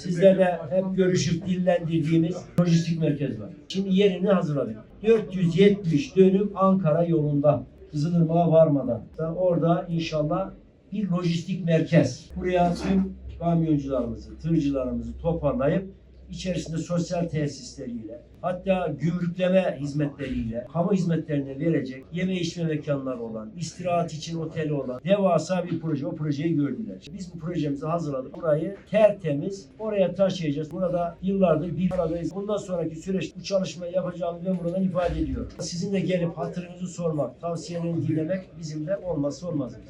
Sizlerle hep görüşüp dillendirdiğimiz lojistik merkez var. Şimdi yerini hazırladık. 470 dönüm Ankara yolunda Kızılırmak'a varmadan. Da Orada inşallah bir lojistik merkez. Buraya tüm kamyoncularımızı, tırcılarımızı toparlayıp içerisinde sosyal tesisleriyle, hatta gümrükleme hizmetleriyle, kamu hizmetlerini verecek, yeme içme mekanları olan, istirahat için oteli olan devasa bir proje. O projeyi gördüler. Biz bu projemizi hazırladık. Burayı tertemiz oraya taşıyacağız. Burada yıllardır bir aradayız. Bundan sonraki süreç bu çalışmayı yapacağımızı ben buradan ifade ediyorum. Sizin de gelip hatırınızı sormak, tavsiyelerini dinlemek bizim de olmazsa olmazımız.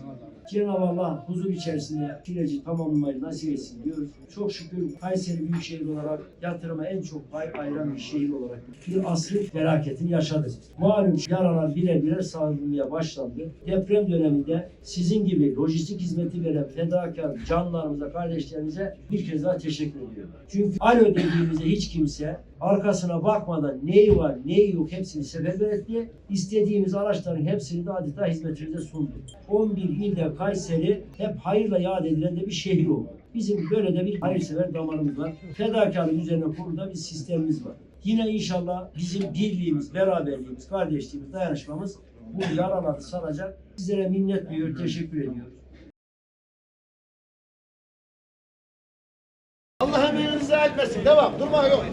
Cenab-ı Allah huzur içerisinde süreci tamamlamayı nasip etsin diyoruz. Çok şükür Kayseri Büyükşehir olarak yatırıma en çok pay ayıran bir şehir olarak bir asrın felaketini yaşadık. Malum yaralar birer birer sağlanmaya başlandı. Deprem döneminde sizin gibi lojistik hizmeti veren fedakar canlarımıza, kardeşlerimize bir kez daha teşekkür ediyorum. Çünkü alo dediğimizde hiç kimse arkasına bakmadan neyi var, neyi yok hepsini seferber etti. İstediğimiz araçların hepsini de adeta hizmetinize sundu. 11 ilde Kayseri hep hayırla yad edilen de bir şehir oldu. Bizim böyle de bir hayırsever damarımız var. Fedakarlık üzerine kurulu bir sistemimiz var. Yine inşallah bizim birliğimiz, beraberliğimiz, kardeşliğimiz, dayanışmamız bu yaraları saracak. Sizlere minnet duyuyor, teşekkür ediyoruz. Allah emeğinizi etmesin. Devam. Durma yok.